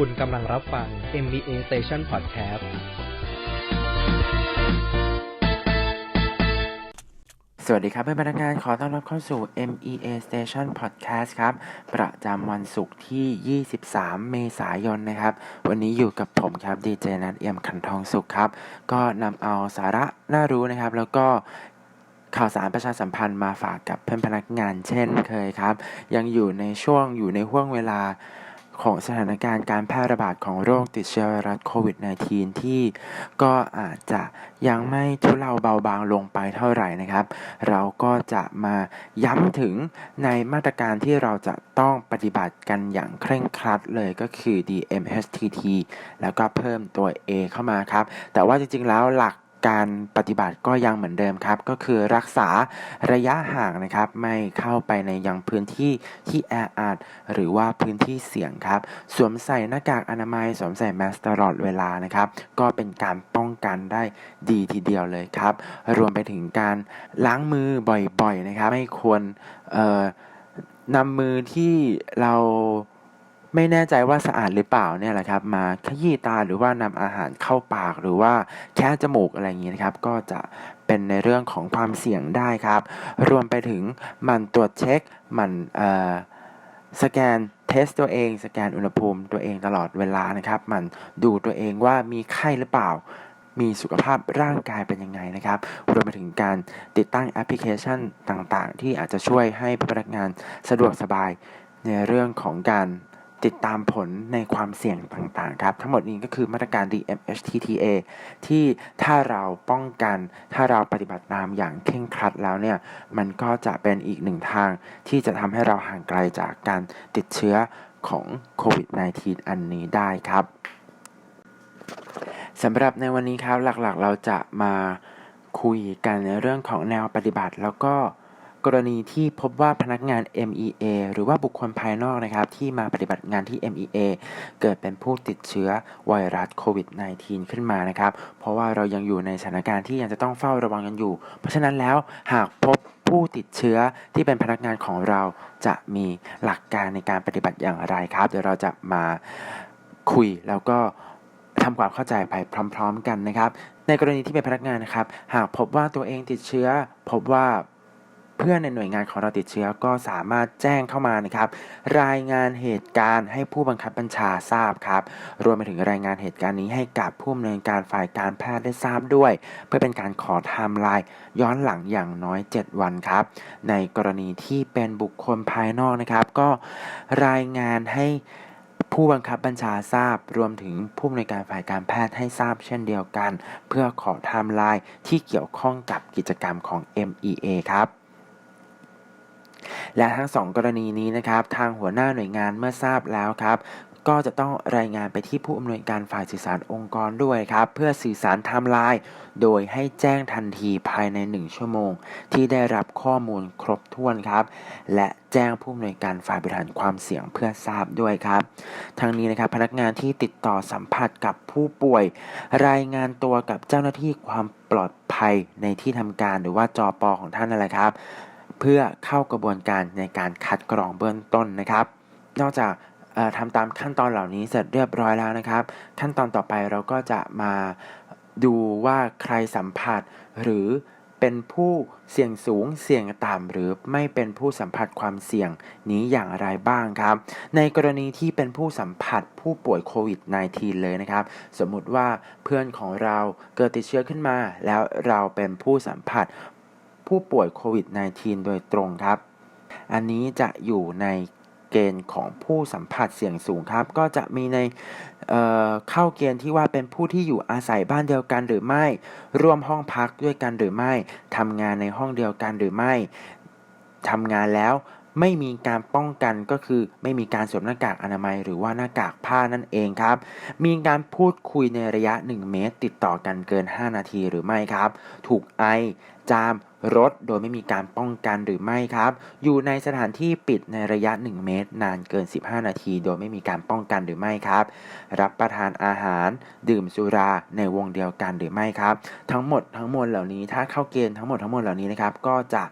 คุณกำลังรับฟัง MBA Station Podcast สวัสดีครับเพื่อนพนักงานขอต้อนรับเข้าสู่ MEA Station Podcast ครับ ประจำวันศุกร์ที่ 23 เมษายนนะครับ วันนี้อยู่กับผมครับดีเจนัทเอี่ยมขันทองสุขครับ ก็นำเอาสาระน่ารู้นะครับ แล้วก็ข่าวสารประชาสัมพันธ์มาฝากกับเพื่อนพนักงานเช่นเคยครับ ยังอยู่ในช่วงอยู่ในห่วงเวลา ของสถานการณ์การแพร่ระบาดของโรคติดเชื้อไวรัสโควิด -19 ที่ก็อาจจะยังไม่ทุเลาเบาบางลงไปเท่าไหร่นะครับ เราก็จะมาย้ำถึงในมาตรการที่เราจะต้องปฏิบัติกันอย่างเคร่งครัดเลยก็คือ DMHTT แล้วก็เพิ่มตัว A เข้ามาครับ แต่ว่าจริงๆแล้วหลัก การปฏิบัติก็ยังเหมือนเดิมครับ ก็คือรักษาระยะห่างนะครับ ไม่เข้าไปในยังพื้นที่ที่แออัดหรือว่าพื้นที่เสี่ยงครับ สวมใส่หน้ากากอนามัยสวมใส่แมสตลอดเวลานะครับ ก็เป็นการป้องกันได้ดีทีเดียวเลยครับ รวมไปถึงการล้างมือบ่อยๆนะครับ ไม่ควรนำมือที่เรา ไม่แน่ใจว่าสะอาดหรือเปล่าเนี่ยแหละครับ มาขยี้ตาหรือว่านำอาหารเข้าปากหรือว่าแค่จมูกอะไรอย่างนี้นะครับ ก็จะเป็นในเรื่องของความเสี่ยงได้ครับ รวมไปถึงมันตรวจเช็คมันสแกนเทสตัวเอง สแกนอุณหภูมิตัวเองตลอดเวลานะครับ มันดูตัวเองว่ามีไข้หรือเปล่า มีสุขภาพร่างกายเป็นยังไงนะครับ รวมไปถึงการติดตั้งแอปพลิเคชันต่างๆ ที่อาจจะช่วยให้พนักงานสะดวกสบายในเรื่องของการ ติดตามผลในความเสี่ยงต่างๆ ครับ ทั้งหมดนี้ก็คือมาตรการ DMHTTA ที่ถ้าเราป้องกัน ถ้าเราปฏิบัติตามอย่างเคร่งครัดแล้วเนี่ย มันก็จะเป็นอีกหนึ่งทางที่จะทำให้เราห่างไกลจากการติดเชื้อของโควิด -19 อันนี้ได้ครับสำหรับในวันนี้ครับหลักๆ เราจะมาคุยกันในเรื่องของแนวปฏิบัติแล้วก็ กรณีที่พบว่าพนักงาน MEA หรือว่าบุคคลภายนอกนะครับที่มาปฏิบัติงานที่ MEA เกิดเป็นผู้ติดเชื้อไวรัสโควิด -19 ขึ้นมานะครับ เพราะว่าเรายังอยู่ในสถานการณ์ที่ยังจะต้องเฝ้าระวังกันอยู่ เพราะฉะนั้นแล้วหากพบผู้ติดเชื้อที่เป็นพนักงานของเราจะมีหลักการในการปฏิบัติอย่างไรครับ เดี๋ยวเราจะมาคุยแล้วก็ทำความเข้าใจไปพร้อม ๆ กันนะครับ ในกรณีที่เป็นพนักงานนะครับ หากพบว่าตัวเองติดเชื้อ พบว่า เพื่อนในหน่วยงานของเราติดเชื้อก็สามารถแจ้งเข้ามานะครับ รายงานเหตุการณ์ให้ผู้บังคับบัญชาทราบครับ รวมไปถึงรายงานเหตุการณ์นี้ให้กับผู้อำนวยการฝ่ายการแพทย์ได้ทราบด้วย เพื่อเป็นการขอไทม์ไลน์ย้อนหลังอย่างน้อย 7 วันครับ ในกรณีที่เป็นบุคคลภายนอกนะครับ ก็รายงานให้ผู้บังคับบัญชาทราบรวมถึงผู้อำนวยการฝ่ายการแพทย์ให้ทราบเช่นเดียวกัน เพื่อขอไทม์ไลน์ที่เกี่ยวข้องกับกิจกรรมของ MEA ครับ และทั้งสองกรณีนี้นะครับ ทางหัวหน้าหน่วยงานเมื่อทราบแล้วครับก็จะต้องรายงานไปที่ผู้อำนวยการฝ่ายสื่อสารองค์กรด้วยครับ เพื่อสื่อสารไทม์ไลน์โดยให้แจ้งทันทีภายใน 1 ชั่วโมง ที่ได้รับข้อมูลครบถ้วนครับ และแจ้งผู้อำนวยการฝ่ายบริหารความเสี่ยงเพื่อทราบด้วยครับ ทั้งนี้นะครับพนักงานที่ติดต่อสัมผัสกับผู้ป่วย รายงานตัวกับเจ้าหน้าที่ความปลอดภัยในที่ทำการหรือว่าจอปอของท่านนั่นแหละครับ เพื่อเข้ากระบวนการในการคัดกรองเบื้องต้นนะครับ นอกจากทำตามขั้นตอนเหล่านี้เสร็จเรียบร้อยแล้วนะครับ ขั้นตอนต่อไปเราก็จะมาดูว่าใครสัมผัสหรือเป็นผู้เสี่ยงสูงเสี่ยงต่ำหรือไม่เป็นผู้สัมผัสความเสี่ยงนี้อย่างไรบ้างครับ ในกรณีที่เป็นผู้สัมผัสผู้ป่วยโควิด -19 เลยนะครับ สมมุติว่าเพื่อนของเราเกิดติดเชื้อขึ้นมา แล้วเราเป็นผู้สัมผัส ผู้ป่วยโควิด -19 โดยตรงครับ อันนี้จะอยู่ในเกณฑ์ของผู้สัมผัสเสี่ยงสูงครับ ก็จะมีในเเข้าเกณฑ์ที่ว่าเป็นผู้ที่อยู่อาศัยบ้านเดียวกันหรือไม่ ร่วมห้องพักด้วยกันหรือไม่ทำงานในห้องเดียวกันหรือไม่ทำงานแล้วไม่มีการป้องกันก็คือไม่มีการสวมหน้ากากอนามัย หรือว่าหน้ากากผ้านั่นเองครับ มีการพูดคุยในระยะ 1 เมตร ติดต่อกันเกิน 5 นาทีหรือไม่ครับ ถูกไอ จาม รถโดยไม่มีการป้องกันหรือไม่ครับ อยู่ในสถานที่ปิดในระยะ 1 เมตร นานเกิน 15 นาที โดยไม่มีการป้องกันหรือไม่ครับ รับประทานอาหาร ดื่มสุราในวงเดียวกันหรือไม่ครับ ทั้งหมดทั้งมวลเหล่านี้ถ้าเข้าเกณฑ์ทั้งหมดทั้งมวลเหล่านี้นะครับก็จะ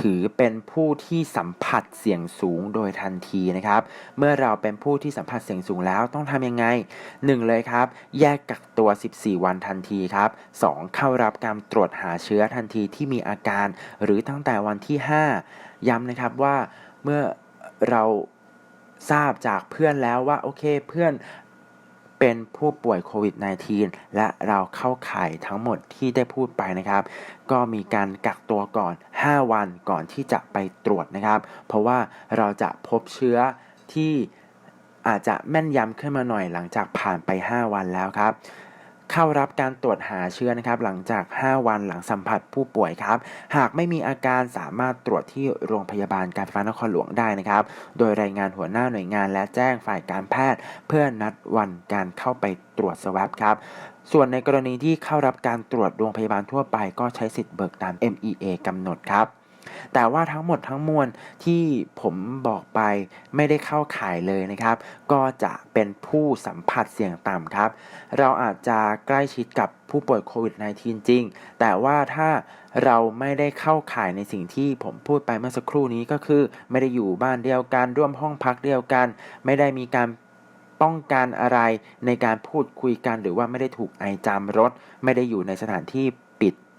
ถือเป็นผู้ที่สัมผัสเสี่ยงสูงโดยทันทีนะครับ เมื่อเราเป็นผู้ที่สัมผัสเสี่ยงสูงแล้วต้องทำยังไง 1 เลยครับ แยกกักตัว 14 วันทันทีครับ 2 เข้ารับการตรวจหาเชื้อทันทีที่มีอาการ หรือตั้งแต่วันที่ 5 ย้ำนะครับว่าเมื่อเราทราบจากเพื่อนแล้วว่าโอเคเพื่อน เป็นผู้ป่วยโควิด -19 และเราเข้าข่ายทั้งหมดที่ได้พูดไปนะครับ ก็มีการกักตัวก่อน 5 วันก่อนที่จะไปตรวจนะครับ เพราะว่าเราจะพบเชื้อที่อาจจะแม่นยำขึ้นมาหน่อยหลังจากผ่านไป 5 วันแล้วครับ เข้ารับการตรวจหาเชื้อนะครับหลังจาก 5 วันหลังสัมผัสผู้ป่วยครับ หากไม่มีอาการสามารถตรวจที่โรงพยาบาลการไฟฟ้านครหลวงได้นะครับ โดยรายงานหัวหน้าหน่วยงานและแจ้งฝ่ายการแพทย์ เพื่อนัดวันการเข้าไปตรวจสวอปครับส่วนในกรณีที่เข้ารับการตรวจโรงพยาบาลทั่วไปก็ใช้สิทธิ์เบิกตาม MEA กำหนดครับ แต่ว่าทั้งหมดทั้งมวลที่ผมบอกไปไม่ได้เข้าข่ายเลยนะครับ ก็จะเป็นผู้สัมผัสเสี่ยงต่ำครับ เราอาจจะใกล้ชิดกับผู้ป่วยโควิด -19 จริง แต่ว่าถ้าเราไม่ได้เข้าข่ายในสิ่งที่ผมพูดไปเมื่อสักครู่นี้ก็คือ ไม่ได้อยู่บ้านเดียวกันร่วมห้องพักเดียวกัน ไม่ได้มีการป้องกันอะไรในการพูดคุยกันหรือว่าไม่ได้ถูกไอจามรถ ไม่ได้อยู่ในสถานที่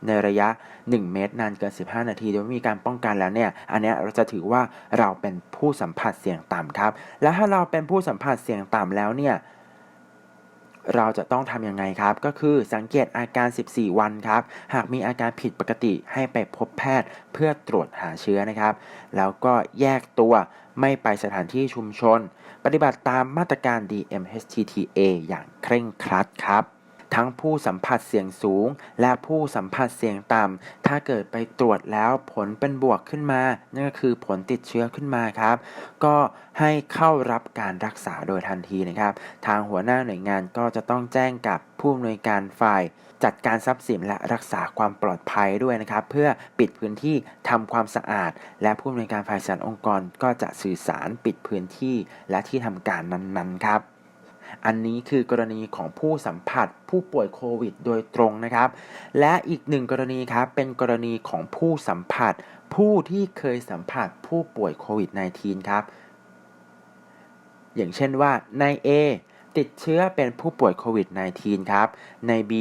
ในระยะ 1 เมตร นานเกิน 15 นาที โดยไม่มีการป้องกันแล้วเนี่ย อันนี้เราจะถือว่าเราเป็นผู้สัมผัสเสี่ยงต่ำครับ และถ้าเราเป็นผู้สัมผัสเสี่ยงต่ำแล้วเนี่ย เราจะต้องทำยังไงครับ ก็คือสังเกตอาการ 14 วันครับ หากมีอาการผิดปกติให้ไปพบแพทย์เพื่อตรวจหาเชื้อนะครับ แล้วก็แยกตัวไม่ไปสถานที่ชุมชน ปฏิบัติตามมาตรการ DMHTTA อย่างเคร่งครัดครับ ทั้งผู้สัมผัสเสี่ยงสูง และผู้สัมผัสเสี่ยงต่ำ ถ้าเกิดไปตรวจแล้วผลเป็นบวกขึ้นมา นั่นก็คือผลติดเชื้อขึ้นมาครับ ก็ให้เข้ารับการรักษาโดยทันทีนะครับ ทางหัวหน้าหน่วยงานก็จะต้องแจ้งกับผู้อำนวยการฝ่ายจัดการทรัพย์สินและรักษาความปลอดภัยด้วยนะครับ เพื่อปิดพื้นที่ทำความสะอาด และผู้อำนวยการฝ่ายสารองค์กรก็จะสื่อสารปิดพื้นที่และที่ทำการนั้นๆครับ อันนี้คือกรณีของผู้สัมผัสผู้ป่วยโควิดโดยตรงนะครับ และอีกหนึ่งกรณีครับเป็นกรณีของผู้สัมผัส ผู้ที่เคยสัมผัสผู้ป่วยโควิด -19 ครับ อย่างเช่นว่านาย A ติดเชื้อเป็นผู้ป่วยโควิด -19 ครับนาย B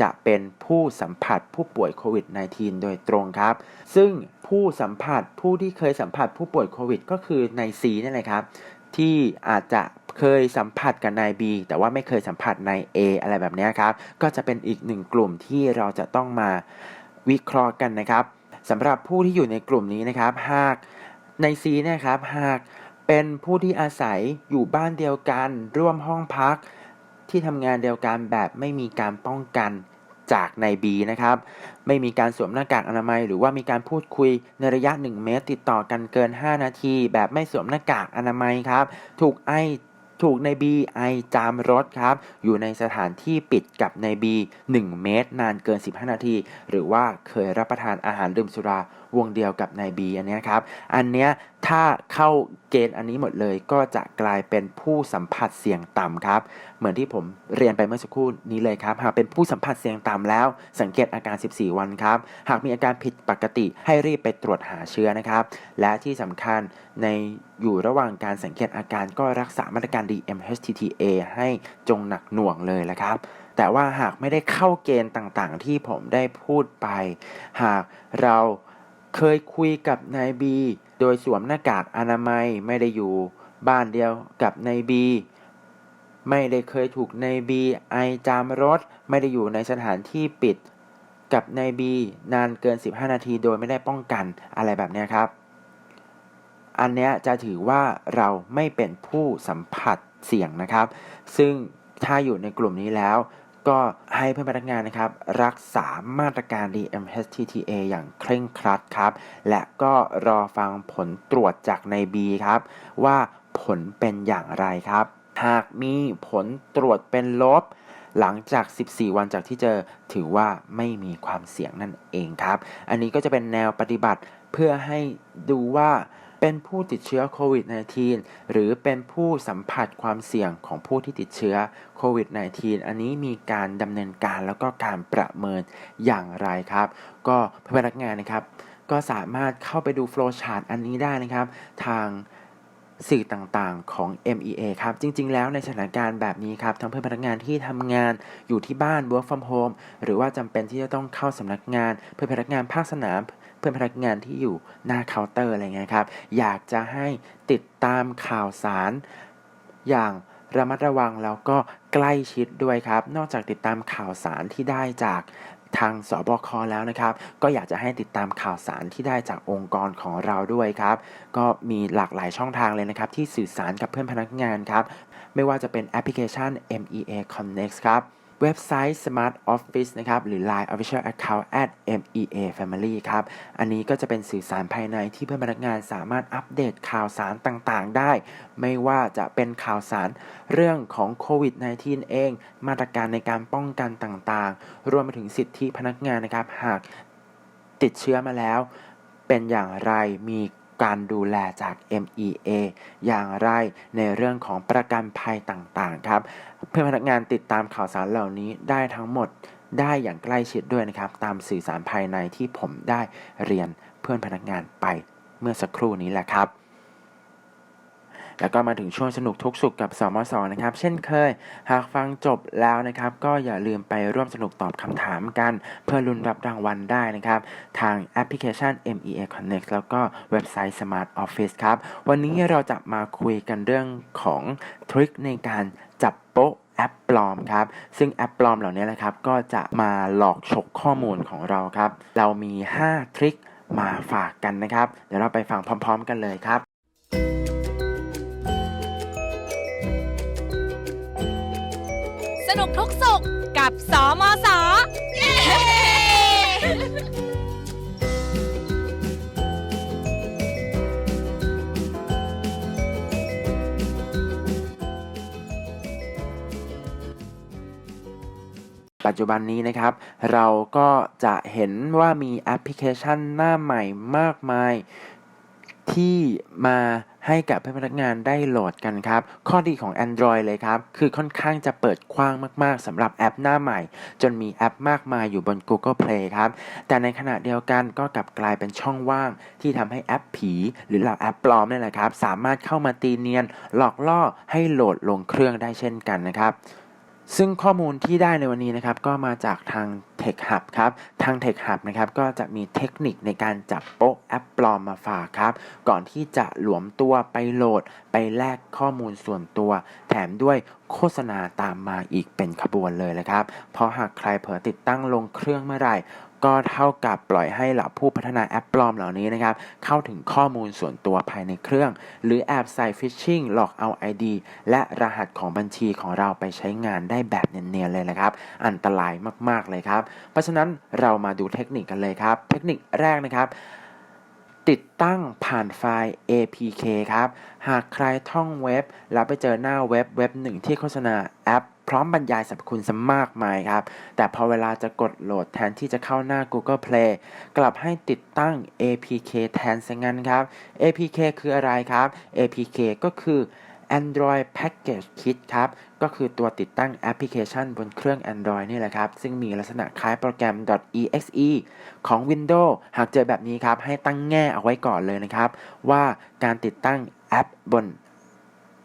จะเป็นผู้สัมผัสผู้ป่วยโควิด -19 โดยตรงครับ ซึ่งผู้สัมผัสผู้ที่เคยสัมผัสผู้ป่วยโควิด ก็คือนาย C นั่นแหละครับ ที่อาจจะ เคยสัมผัสกับนาย B แต่ว่าไม่เคยสัมผัสนาย A อะไรแบบนี้ครับ ก็จะเป็นอีกหนึ่งกลุ่มที่เราจะต้องมาวิเคราะห์กันนะครับสำหรับผู้ที่อยู่ในกลุ่มนี้นะครับ หากใน C นะครับหากเป็นผู้ที่อาศัยอยู่บ้านเดียวกัน ร่วมห้องพัก ที่ทำงานเดียวกันแบบไม่มีการป้องกันจากใน B นะครับ ไม่มีการสวมหน้ากากอนามัย หรือว่ามีการพูดคุยในระยะ 1 เมตร ติดต่อกันเกิน 5 นาที แบบไม่สวมหน้ากากอนามัยครับ ถูกไอ ถูกในบีไอจามรถครับ อยู่ในสถานที่ปิดกับในบี1เมตร นานเกิน 15 นาที หรือว่าเคยรับประทานอาหารดื่มสุราวงเดียวกับใน B อันนี้ครับ อันเนี้ยถ้าเข้าเกณฑ์อันนี้หมดเลยก็จะกลายเป็นผู้สัมผัสเสี่ยงต่ำครับ เหมือนที่ผมเรียนไปเมื่อสักครู่นี้เลยครับ หากเป็นผู้สัมผัสเสี่ยงต่ำแล้ว สังเกตอาการ 14 วันครับ หากมีอาการผิดปกติให้รีบไปตรวจหาเชื้อนะครับ และที่สำคัญในอยู่ระหว่างการสังเกตอาการก็รักษามาตรการ DMHTTA ให้จงหนักหน่วงเลยละครับแต่ว่าหากไม่ได้เข้าเกณฑ์ต่างๆ ที่ผมได้พูดไป หากเรา เคยคุยกับนายบี โดยสวมหน้ากากอนามัยไม่ได้อยู่ บ้านเดียวกับนายบี ไม่ได้เคยถูกนายบีไอจามรถ ไม่ได้อยู่ในสถานที่ปิด กับนายบีนานเกิน 15 นาทีโดยไม่ได้ป้องกันอะไรแบบนี้ครับ อันเนี้ยจะถือว่าเราไม่เป็นผู้สัมผัสเสี่ยงนะครับ ซึ่งถ้าอยู่ในกลุ่มนี้แล้ว ก็ให้เพื่อนพนักงานนะครับ รักษามาตรการ DMHTTA อย่างเคร่งครัดครับ และก็รอฟังผลตรวจจากใน B ครับ ว่าผลเป็นอย่างไรครับ หากมีผลตรวจเป็นลบ หลังจาก 14 วันจากที่เจอถือว่าไม่มีความเสี่ยงนั่นเองครับ อันนี้ก็จะเป็นแนวปฏิบัติเพื่อให้ดูว่า เป็นผู้ติดเชื้อโควิด -19 หรือเป็นผู้สัมผัสความเสี่ยงของผู้ที่ติดเชื้อโควิด -19 อันนี้มีการดำเนินการแล้วก็การประเมินอย่างไรครับ ก็พนักงานนะครับ ก็สามารถเข้าไปดู flow chart อันนี้ได้นะครับ ทางสื่อต่างๆของ MEA ครับ จริง ๆ แล้วในสถานการณ์แบบนี้ครับ ทั้งเพื่อนพนักงานที่ทำงานอยู่ที่บ้าน work from home หรือว่าจำเป็นที่จะต้องเข้าสำนักงาน เพื่อนพนักงานภาคสนาม พื่อนพนักงานที่อยู่หน้าเคาน์เตอร์อะไรเงี้ยครับ อยากจะให้ติดตามข่าวสารอย่างระมัดระวังแล้วก็ใกล้ชิดด้วยครับ นอกจากติดตามข่าวสารที่ได้จากทางสบคแล้วนะครับ ก็อยากจะให้ติดตามข่าวสารที่ได้จากองค์กรของเราด้วยครับ ก็มีหลากหลายช่องทางเลยนะครับ ที่สื่อสารกับเพื่อนพนักงานครับ ไม่ว่าจะเป็นแอปพลิเคชัน MEA Connect ครับ เว็บไซต์ Smart Office นะครับ หรือ Line Official Account at MEA Family ครับ อันนี้ก็จะเป็นสื่อสารภายในที่เพื่อนพนักงานสามารถอัปเดตข่าวสารต่างๆ ได้ ไม่ว่าจะเป็นข่าวสารเรื่องของโควิด -19 เอง มาตรการในการป้องกันต่างๆ รวมไปถึงสิทธิพนักงานนะครับ หากติดเชื้อมาแล้ว เป็นอย่างไรมี การดูแลจาก MEA อย่างไรในเรื่องของประกันภัยต่างๆครับ เพื่อนพนักงานติดตามข่าวสารเหล่านี้ได้ทั้งหมดได้อย่างใกล้ชิดด้วยนะครับ ตามสื่อสารภายในที่ผมได้เรียนเพื่อนพนักงานไปเมื่อสักครู่นี้แหละครับ แล้วก็มาถึงช่วงสนุกทุกสุขกับสมสนะครับ เช่นเคย หากฟังจบแล้วนะครับ ก็อย่าลืมไปร่วมสนุกตอบคำถามกัน เพื่อลุ้นรับรางวัลได้นะครับ ทางแอปพลิเคชัน MEA Connect แล้วก็เว็บไซต์ Smart Office ครับ วันนี้เราจะมาคุยกันเรื่องของทริคในการจับโป๊ะแอปปลอมครับ ซึ่งแอปปลอมเหล่านี้นะครับ ก็จะมาหลอกฉกข้อมูลของเราครับ เรามี 5 ทริคมาฝากกันนะครับ เดี๋ยวเราไปฟังพร้อม ๆ กันเลยครับ กับสอมอสอปัจจุบันนี้นะครับ เราก็จะเห็นว่ามีแอปพลิเคชันหน้าใหม่มากมายที่มา ให้กับพนักงานได้โหลดกันครับ ข้อดีของ Android เลยครับ คือค่อนข้างจะเปิดกว้างมากๆสำหรับแอปหน้าใหม่ จนมีแอปมากมายอยู่บน Google Play ครับ แต่ในขณะเดียวกันก็กลับกลายเป็นช่องว่าง ที่ทำให้แอปผี หรือเหล่าแอปปลอมนี่แหละครับ สามารถเข้ามาตีเนียน หลอกล่อให้โหลดลงเครื่องได้เช่นกันนะครับ ซึ่งข้อมูลที่ได้ในวันนี้นะครับก็มาจากทาง Tech Hub ครับ ทาง Tech Hub นะครับก็จะมีเทคนิคในการจับโป๊ะแอปปลอมมาฝากครับ ก่อนที่จะหลวมตัวไปโหลดไปแลกข้อมูลส่วนตัว แถมด้วยโฆษณาตามมาอีกเป็นขบวนเลยนะครับ เพราะหากใครเผลอติดตั้งลงเครื่องเมื่อไหร่ ก็เท่ากับปล่อยให้เหล่าผู้พัฒนาแอปปลอมเหล่านี้นะครับ เข้าถึงข้อมูลส่วนตัวภายในเครื่อง หรือแอบใส่ฟิชชิงหลอกเอา ID และรหัสของบัญชีของเราไปใช้งานได้แบบเนียนๆเลยนะครับ อันตรายมากๆเลยครับ เพราะฉะนั้นเรามาดูเทคนิคกันเลยครับ เทคนิคแรกนะครับติดตั้งผ่านไฟล์ APK ครับ หากใครท่องเว็บ แล้วไปเจอหน้าเว็บเว็บหนึ่งที่โฆษณาแอป พร้อมบรรยายสรรพคุณซะมากมายครับ แต่พอเวลาจะกดโหลดแทนที่จะเข้าหน้า Google Play กลับให้ติดตั้ง APK แทนซะงั้นครับ APK คืออะไรครับ APK ก็คือ Android Package Kit ครับ ก็คือตัวติดตั้งแอปพลิเคชันบนเครื่อง Android นี่แหละครับ ซึ่งมีลักษณะคล้ายโปรแกรม .exe ของ Windows หากเจอแบบนี้ครับ ให้ตั้งแง่เอาไว้ก่อนเลยนะครับ ว่าการติดตั้งแอปบน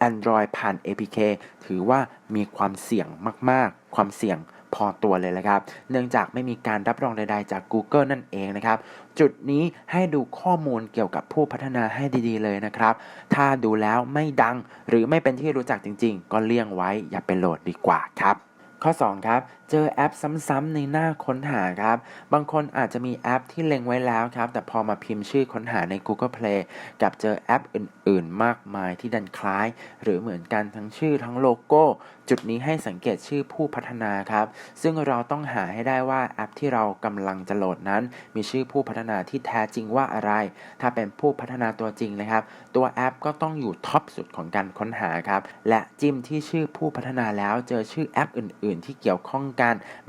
Android ผ่าน APK ถือว่ามีความเสี่ยงมาก ๆ ความเสี่ยงพอตัวเลยนะครับ เนื่องจากไม่มีการรับรองใดๆจาก Google นั่นเองนะครับ จุดนี้ให้ดูข้อมูลเกี่ยวกับผู้พัฒนาให้ดีๆเลยนะครับ ถ้าดูแล้วไม่ดังหรือไม่เป็นที่รู้จักจริง ๆ ก็เลี่ยงไว้อย่าไปโหลดดีกว่าครับ ข้อ 2 ครับ เจอแอปซ้ำๆในหน้าค้นหาครับ บางคนอาจจะมีแอปที่เล็งไว้แล้วครับ แต่พอมาพิมพ์ชื่อค้นหาใน Google Play กับเจอแอปอื่นๆ มากมายที่ดันคล้าย หรือเหมือนกันทั้งชื่อทั้งโลโก้ จุดนี้ให้สังเกตชื่อผู้พัฒนาครับ ซึ่งเราต้องหาให้ได้ว่าแอปที่เรากำลังจะโหลดนั้น มีชื่อผู้พัฒนาที่แท้จริงว่าอะไร ถ้าเป็นผู้พัฒนาตัวจริงนะครับ ตัวแอปก็ต้องอยู่ท็อปสุดของการค้นหาครับ และจิ้มที่ชื่อผู้พัฒนาแล้วเจอชื่อแอปอื่น ๆ ที่เกี่ยวข้องกัน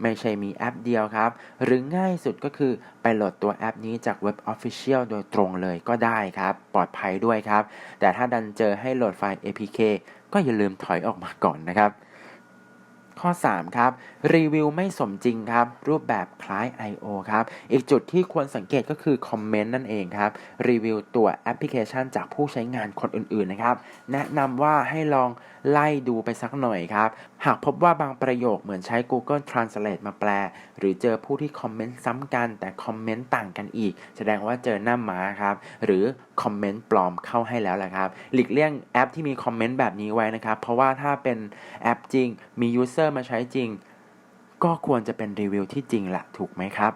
ไม่ใช่มีแอปเดียวครับ หรือง่ายสุดก็คือไปโหลดตัวแอปนี้จากเว็บ Official โดยตรงเลยก็ได้ครับ ปลอดภัยด้วยครับ แต่ถ้าดันเจอให้โหลดไฟล์ APK ก็อย่าลืมถอยออกมาก่อนนะครับขข้อ 3 ครับ รีวิวไม่สมจริงครับ รูปแบบคล้าย I.O. ครับ อีกจุดที่ควรสังเกตก็คือคอมเมนต์นั่นเองครับ รีวิวตัวแอปพลิเคชันจากผู้ใช้งานคนอื่นๆนะครับ แนะนำว่าให้ลองไล่ดูไปสักหน่อยครับ หากพบว่าบางประโยคเหมือนใช้ Google Translate มาแปล หรือเจอผู้ที่คอมเมนต์ซ้ำกัน แต่คอมเมนต์ต่างกันอีก แสดงว่าเจอหน้าม้าครับ หรือคอมเมนต์ปลอมเข้าให้แล้วแหละครับ หลีกเลี่ยงแอปที่มีคอมเมนต์แบบนี้ไว้นะครับ เพราะว่าถ้าเป็นแอปจริง มียูเซอร์มาใช้จริง ก็ควรจะเป็นรีวิวที่จริงละถูกไหมครับ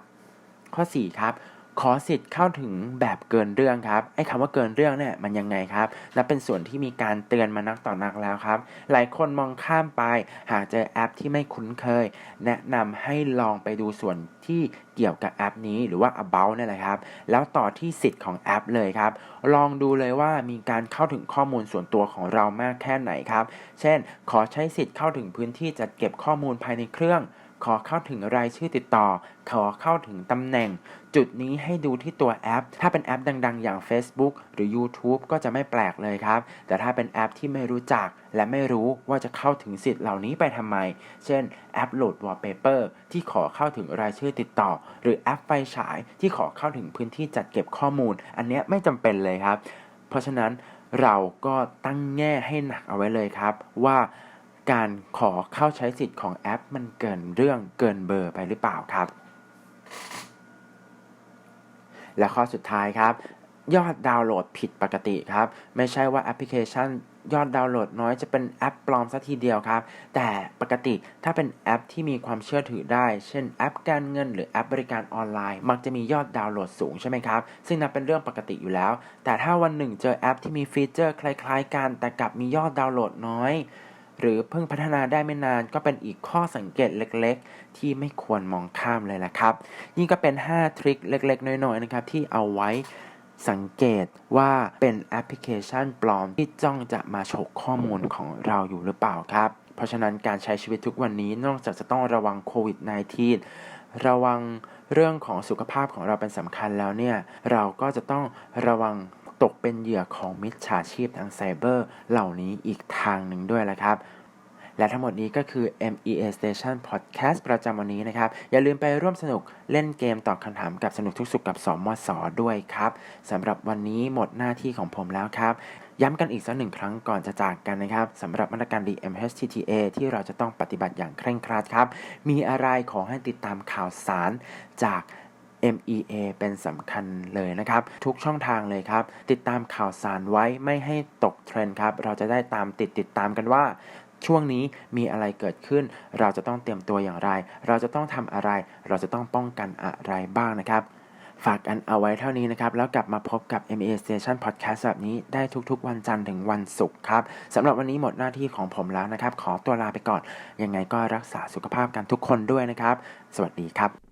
ข้อ 4 ครับ ขอสิทธิ์เข้าถึงแบบเกินเรื่องครับไอ้คำว่าเกินเรื่องเนี่ยมันยังไงครับและเป็นส่วนที่มีการเตือนมานักต่อนักแล้วครับ หลายคนมองข้ามไป หากเจอแอปที่ไม่คุ้นเคย แนะนำให้ลองไปดูส่วนที่เกี่ยวกับแอปนี้หรือว่า about นี่แหละครับ แล้วต่อที่สิทธิ์ของแอปเลยครับ ลองดูเลยว่ามีการเข้าถึงข้อมูลส่วนตัวของเรามากแค่ไหนครับ เช่น ขอใช้สิทธิ์เข้าถึงพื้นที่จัดเก็บข้อมูลภายในเครื่อง ขอเข้าถึงรายชื่อติดต่อ ขอเข้าถึงตำแหน่ง จุดนี้ให้ดูที่ตัวแอป ถ้าเป็นแอปดัง ๆ อย่าง Facebook หรือ YouTube ก็จะไม่แปลกเลยครับ แต่ถ้าเป็นแอปที่ไม่รู้จัก และไม่รู้ว่าจะเข้าถึงสิทธิ์เหล่านี้ไปทำไม เช่น แอปโหลด wallpaper ที่ขอเข้าถึงรายชื่อติดต่อ หรือแอปไฟฉายที่ขอเข้าถึงพื้นที่จัดเก็บข้อมูล อันเนี้ยไม่จำเป็นเลยครับ เพราะฉะนั้นเราก็ตั้งแง่ให้หนักเอาไว้เลยครับว่า การขอเข้าใช้สิทธิ์ของแอป มันเกินเรื่องเกินเบอร์ไปหรือเปล่าครับ และข้อสุดท้ายครับ ยอดดาวน์โหลดผิดปกติครับ ไม่ใช่ว่าแอปพลิเคชันยอดดาวน์โหลดน้อยจะเป็นแอปปลอมซะทีเดียวครับ แต่ปกติถ้าเป็นแอปที่มีความเชื่อถือได้ เช่นแอปการเงิน หรือแอปบริการออนไลน์ มักจะมียอดดาวน์โหลดสูงใช่ไหมครับ ซึ่งนับเป็นเรื่องปกติอยู่แล้ว แต่ถ้าวันหนึ่งเจอแอปที่มีฟีเจอร์คล้าย ๆ กัน แต่กลับมียอดดาวน์โหลดน้อย หรือเพิ่งพัฒนาได้ไม่นานก็เป็นอีกข้อสังเกตเล็กๆ ที่ไม่ควรมองข้ามเลยแหละครับ นี่ก็เป็น 5 ทริคเล็กๆ น้อยๆนะครับที่เอาไว้สังเกตว่าเป็นแอปพลิเคชันปลอมที่จ้องจะมาฉกข้อมูลของเราอยู่หรือเปล่าครับ เพราะฉะนั้นการใช้ชีวิตทุกวันนี้นอกจากจะต้องระวังโควิด -19 ระวังเรื่องของสุขภาพของเราเป็นสำคัญแล้วเนี่ย เราก็จะต้องระวัง ตกเป็นเหยื่อของมิจฉาชีพทางไซเบอร์เหล่านี้อีกทางหนึ่งด้วยละครับ และทั้งหมดนี้ก็คือ MEA Station Podcast ประจำวันนี้นะครับ อย่าลืมไปร่วมสนุกเล่นเกมตอบคำถามกับสนุกทุกสุขกับสมสด้วยครับสำหรับวันนี้หมดหน้าที่ของผมแล้วครับย้ำกันอีกสักหนึ่งครั้งก่อนจะจากกันนะครับสำหรับมาตรการ DMHTTA ที่เราจะต้องปฏิบัติอย่างเคร่งครัดครับ มีอะไรขอให้ติดตามข่าวสารจาก MEA เป็นสำคัญเลยนะครับ ทุกช่องทางเลยครับ ติดตามข่าวสารไว้ไม่ให้ตกเทรนด์ครับ เราจะได้ตามติดติดตามกันว่า ช่วงนี้มีอะไรเกิดขึ้น เราจะต้องเตรียมตัวอย่างไร เราจะต้องทำอะไร เราจะต้องป้องกันอะไรบ้างนะครับฝากกันเอาไว้เท่านี้นะครับ แล้วกลับมาพบกับ MA Station Podcast แบบนี้ได้ทุกๆ วันจันทร์ถึงวันศุกร์ครับสำหรับวันนี้หมดหน้าที่ของผมแล้วนะครับ ขอตัวลาไปก่อน ยังไงก็รักษาสุขภาพกันทุกคนด้วยนะครับ สวัสดีครับ